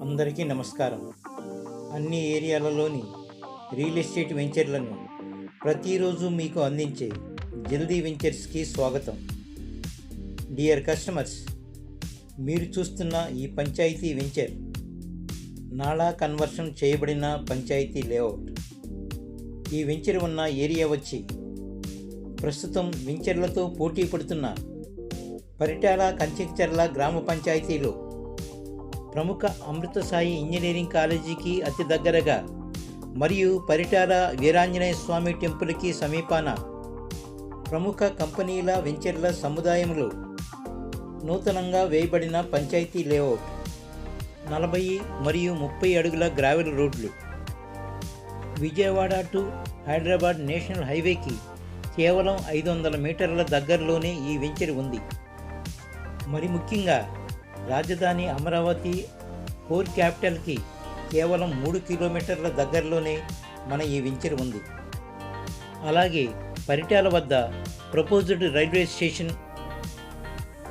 అందరికీ నమస్కారం. అన్ని ఏరియాలలోని రియల్ ఎస్టేట్ వెంచర్లను ప్రతిరోజు మీకు అందించే జల్దీ వెంచర్స్కి స్వాగతం. డియర్ కస్టమర్స్ మీరు చూస్తున్న ఈ పంచాయతీ వెంచర్ నాలా కన్వర్షన్ చేయబడిన పంచాయతీ లేఅవుట్. ఈ వెంచర్ ఉన్న ఏరియా వచ్చి ప్రస్తుతం వెంచర్లతో పోటీ పడుతున్న పరిటాల కంచెక్చర్ల గ్రామ పంచాయతీలో ప్రముఖ అమృతసాయి ఇంజనీరింగ్ కాలేజీకి అతి దగ్గరగా మరియు పరిటాల వీరాంజనేయ స్వామి టెంపుల్కి సమీపాన ప్రముఖ కంపెనీల వెంచర్ల సముదాయంలో నూతనంగా వేయబడిన పంచాయతీ లేఅవుట్ నలభై మరియు ముప్పై అడుగుల గ్రావెల్ రోడ్లు. విజయవాడ టు హైదరాబాద్ నేషనల్ హైవేకి కేవలం ఐదు వందల మీటర్ల దగ్గరలోనే ఈ వెంచర్ ఉంది. మరి ముఖ్యంగా రాజధాని అమరావతి కోర్ క్యాపిటల్కి కేవలం మూడు కిలోమీటర్ల దగ్గరలోనే మన ఈ వెంచర్ ఉంది. అలాగే పరిటాల వద్ద proposed railway station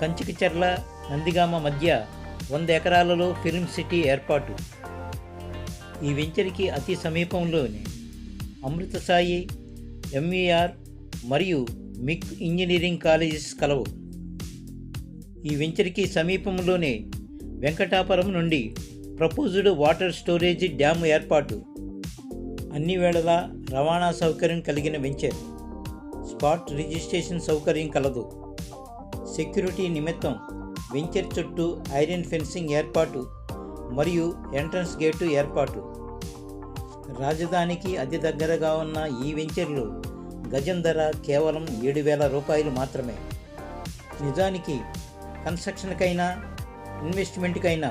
Kanchikacherla Nandigama మధ్య వంద ఎకరాలలో ఫిల్మ్ సిటీ ఏర్పాటు. ఈ వెంచర్కి అతి సమీపంలోనే అమృతసాయి ఎంవీఆర్ మరియు మిక్ ఇంజనీరింగ్ కాలేజెస్ కలవు. ఈ వెంచర్కి సమీపంలోనే వెంకటాపురం నుండి ప్రపోజ్డ్ వాటర్ స్టోరేజ్ డ్యామ్ ఏర్పాటు. అన్ని వేళలా రవాణా సౌకర్యం కలిగిన వెంచర్. స్పాట్ రిజిస్ట్రేషన్ సౌకర్యం కలదు. సెక్యూరిటీ నిమిత్తం వెంచర్ చుట్టూ ఐరన్ ఫెన్సింగ్ ఏర్పాటు మరియు ఎంట్రన్స్ గేటు ఏర్పాటు. రాజధానికి అతి దగ్గరగా ఉన్న ఈ వెంచర్లో గజం ధర కేవలం ఏడు వేల రూపాయలు మాత్రమే. నిజానికి కన్స్ట్రక్షన్కైనా ఇన్వెస్ట్మెంట్కైనా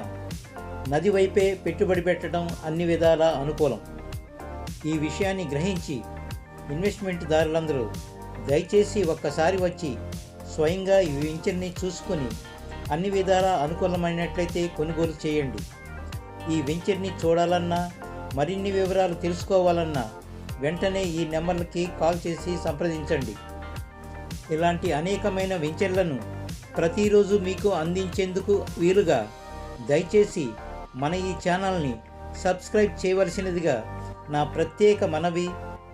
నది వైపే పెట్టుబడి పెట్టడం అన్ని విధాలా అనుకూలం. ఈ విషయాన్ని గ్రహించి ఇన్వెస్ట్మెంట్ దారులందరూ దయచేసి ఒక్కసారి వచ్చి స్వయంగా ఈ వెంచర్ని చూసుకొని అన్ని విధాలా అనుకూలమైనట్లయితే కొనుగోలు చేయండి. ఈ వెంచర్ని చూడాలన్నా మరిన్ని వివరాలు తెలుసుకోవాలన్నా వెంటనే ఈ నెంబర్లకి కాల్ చేసి సంప్రదించండి. ఇలాంటి అనేకమైన వెంచర్లను ప్రతిరోజు మీకు అందించేందుకు వీలుగా దయచేసి మన ఈ ఛానల్ని సబ్స్క్రైబ్ చేయవలసినదిగా నా ప్రత్యేక మనవి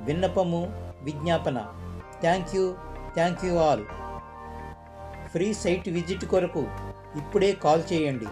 విన్నపము విజ్ఞాపన. Thank you thank you all. Free site visit కొరకు ఇప్పుడే కాల్ చేయండి.